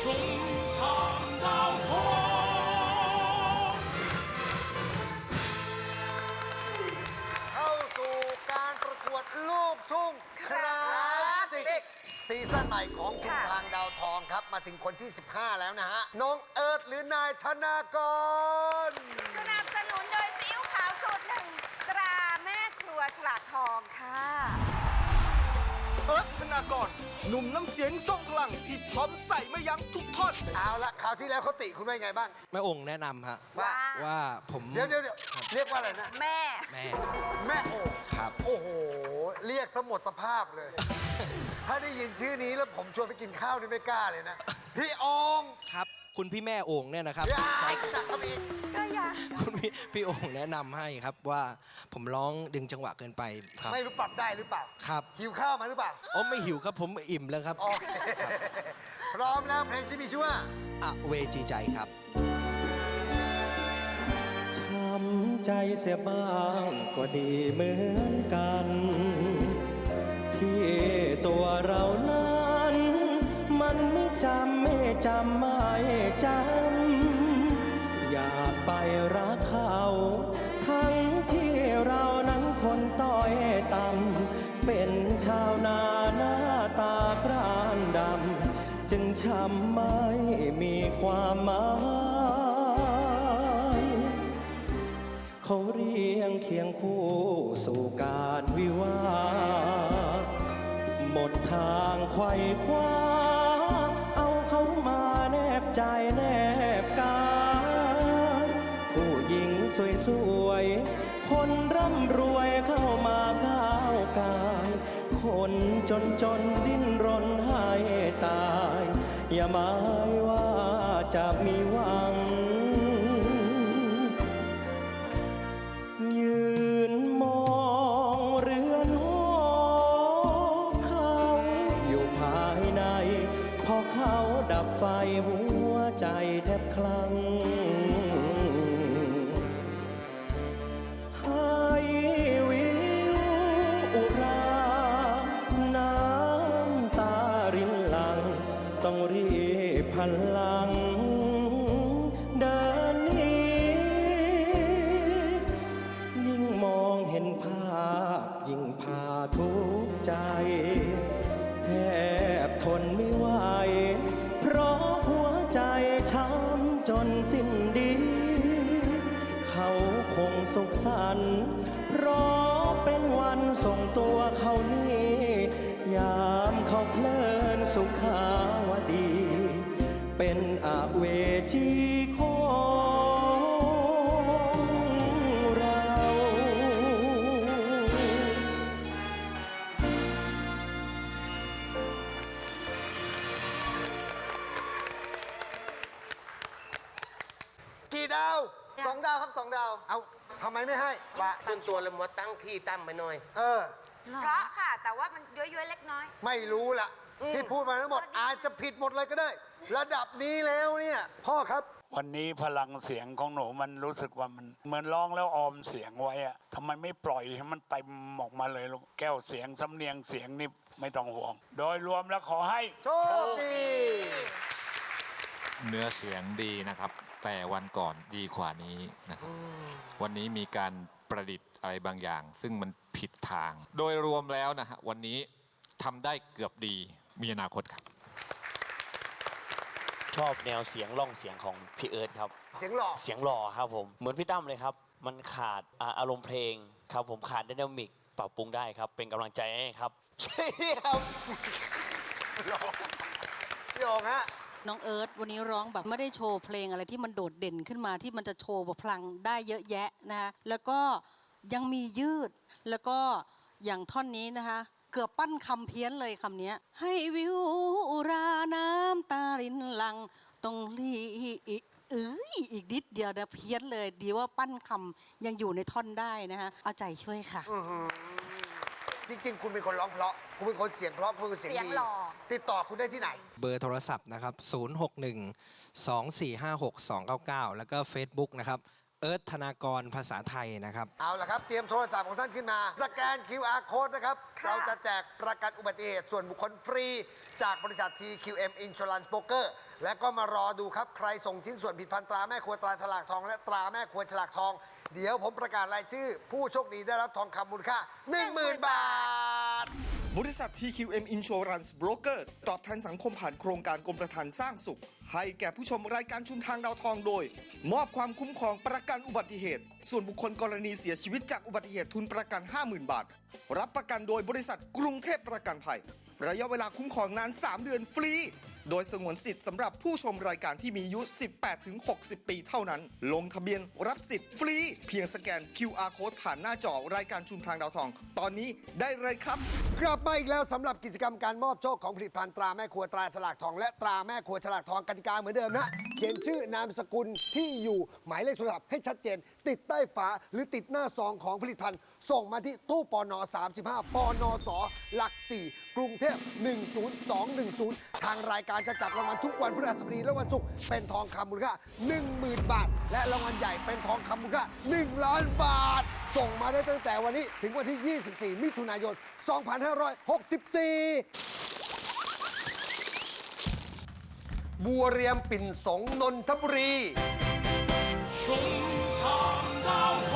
ชุอาสู่การประกวดลูกทุ่งคลาสิกซีซั่นใหม่ของชุมทางดาวทองครับ มาถึงคนที่ 15 แล้วนะฮะ น้องเอิร์ธหรือนายธนากร สนับสนุนโดยซีอิ๊วขาวสูตรหนึ่งตราแม่ครัวฉลาดทองค่ะ เอิร์ธธนากรหนุ่มน้ำเสียงทรงพลังที่พร้อมใส่ไม่ยั้งทุกท่อน เอาละคราวที่แล้วเขาติคุณว่ายังไงบ้าง แม่องค์แนะนำฮะว่า ว่าผมเดี๋ยวเดี๋ยวเดี๋ยวเรียกว่าอะไรนะ แม่ แม่ครับ แม่โอ่งครับ โอ้โห เรียกสมดสภาพเลย ถ้าได้ยินชื่อนี้แล้วผมชวนไปกินข้าวนี่ไม่กล้าเลยนะ พี่โองครับ คุณพี่แม่องค์เนี่ยนะครับยายจักเขาอีกก็อยากคุณพี่พี่องค์แนะนำให้ครับว่าผมร้องดึงจังหวะเกินไปครับ ไม่รู้ปรับได้หรือเปล่าครับหิวข้าวมาหรือเปล่าอ๋อไม่หิวครับผมอิ่มแล้วครับโอเคพร้อมแล้วเพลงที่มีชื่อว่าอเวจีใจครับ ช้ำใจเสียบ้างก็ดีเหมือนกัน ที่ตัวเรานั้น มันไม่จำไม่จำไม่ จำ อยากไปรักเขา ทั้งที่เรานั้นคนต้อยต่ำเป็นชาวนาหน้าตากรานดำ จึงช้ำไม่มีความหมายเขาเรียงเคียงคู่สู่การวิวาหมดทางไขว่คว้าม ใจแนบกายผู้หญิงสวยๆ คนร่ำรวยเข้ามาก้าวกาย คนจนจนดิ้นรนให้ตาย อย่าหมายว่าจะมีหวัง ยืนมองเรือนหอเขาอยู่ภายใน อเขาดับไฟหัวใจแทบคลั่งให้วิวอุรา น้ำตารินหลัง ต้องรีบพันลัง นสิ้นดี เขาคงสุขสันต์เพราะเป็นวันส่งตัวเขานี่ ยามเขาเพลินสุขาวดี สองดาวครับสองดาว เอาทำไมไม่ให้ว่าส่วนตัวเลยมัวตั้งที่ตั้มไปหน่อย เออ เพราะค่ะ แต่ว่ามันย้อยๆเล็กน้อย ไม่รู้ละที่พูดมาทั้งหมดอาจจะผิดหมดเลยก็ได้ ระดับนี้แล้วเนี่ย พ่อครับ วันนี้พลังเสียงของหนูมันรู้สึกว่ามัน เหมือนร้องแล้วออมเสียงไว้อะทำไมไม่ปล่อยให้มันเต็มออกมาเลยลูกแก้วเสียงสำเนียงเสียงนี่ไม่ต้องห่วง โดยรวมแล้วขอให้โชคดี เนื้อเสียงดีนะครับ แต่วันก่อนดีกว่านี้นะครับวันนี้มีการประดิษฐ์อะไรบางอย่าง ซึ่งมันผิดทาง โดยรวมแล้วนะฮะวันนี้ทำได้เกือบดีมีอนาคตครับ ชอบแนวเสียงร่องเสียงของพี่เอิร์ธครับ เสียงหล่อเสียงหล่อครับผม เหมือนพี่ตั้มเลยครับ มันขาดอ่าอารมณ์เพลงครับผมขาดดินามิกปรับปรุงได้ครับ เป็นกำลังใจให้ครับเชียบพี่โองฮะ น้องเอิร์ธวันนี้ร้องแบบไม่ได้โชว์เพลงอะไรที่มันโดดเด่นขึ้นมาที่มันจะโชว์แบบพลังได้เยอะแยะนะคะแล้วก็ยังมียืด แล้วก็อย่างท่อนนี้นะคะ เกือบปั้นคำเพี้ยนเลยคำนี้ให้วิวอุราน้ำตารินลังต้องรีเอ้ยอีกนิดเดียวนะเพี้ยนเลย ดีว่าปั้นคำยังอยู่ในท่อนได้นะคะเอาใจช่วยค่ะ จริง ๆ คุณเป็นคนร้องเพราะ คุณเป็นคนเสียงเพราะคุณเป็นคนเสียงเสียงดีหล่อ ติดต่อคุณได้ที่ไหน เบอร์โทรศัพท์นะครับ 061 2456 299 แล้วก็ Facebook นะครับ เอิร์ธธนากรภาษาไทยนะครับ เอาละครับ เตรียมโทรศัพท์ของท่านขึ้นมา สแกน QR code นะครับ ค่ะ เราจะแจกประกันอุบัติเหตุส่วนบุคคลฟรี จากบริษัท TQM Insurance Broker และก็มารอดูครับ ใครส่งชิ้นส่วนผิดพันตราแม่ครัวตราฉลากทอง และตราแม่ครัวฉลากทอง เดี๋ยวผมประกาศรายชื่อ ผู้โชคดีได้รับทองคำมูลค่า 10,000 บาท บริษัท TQM Insurance Broker ตอบแทนสังคมผ่านโครงการกรมประทานสร้างสุข ให้แก่ผู้ชมรายการชุมทางดาวทองโดย มอบความคุ้มครองประกันอุบัติเหตุ ส่วนบุคคลกรณีเสียชีวิตจากอุบัติเหตุทุนประกัน 50,000 บาท รับประกันโดยบริษัทกรุงเทพประกันภัย ระยะเวลาคุ้มครองนาน 3 เดือนฟรี โดยสงวนสิทธิ์สำหรับผู้ชมรายการที่มีอายุ 18 ถึง 60 ปีเท่านั้น ลงทะเบียนรับสิทธิ์ฟรี เพียงสแกน QR code ผ่านหน้าจอรายการชุมทางดาวทอง ตอนนี้ได้เลยครับ กลับมาอีกแล้วสำหรับกิจกรรมการมอบโชคของผลิตภัณฑ์ตราแม่ครัวตราฉลากทอง และตราแม่ครัวฉลากทองกติกาเหมือนเดิมนะ เขียนชื่อนามสกุลที่อยู่ หมายเลขโทรศัพท์ให้ชัดเจน ติดใต้ฝาหรือติดหน้าซองของผลิตภัณฑ์ ส่งมาที่ตู้ปน35ปนสหลัก 4 กรุงเทพ 10210 ทางรายการจะจับรางวัลทุกวันพฤหัสบดีและวันศุกร์เป็นทองคำมูลค่า10,000 บาท และรางวัลใหญ่เป็นทองคำมูลค่า1ล้านบาท ส่งมาได้ตั้งแต่วันนี้ถึงวันที่ 24 มิถุนายน2564 บัวเรียมปิ่นสงนนทบุรี ชุมทางดาวโ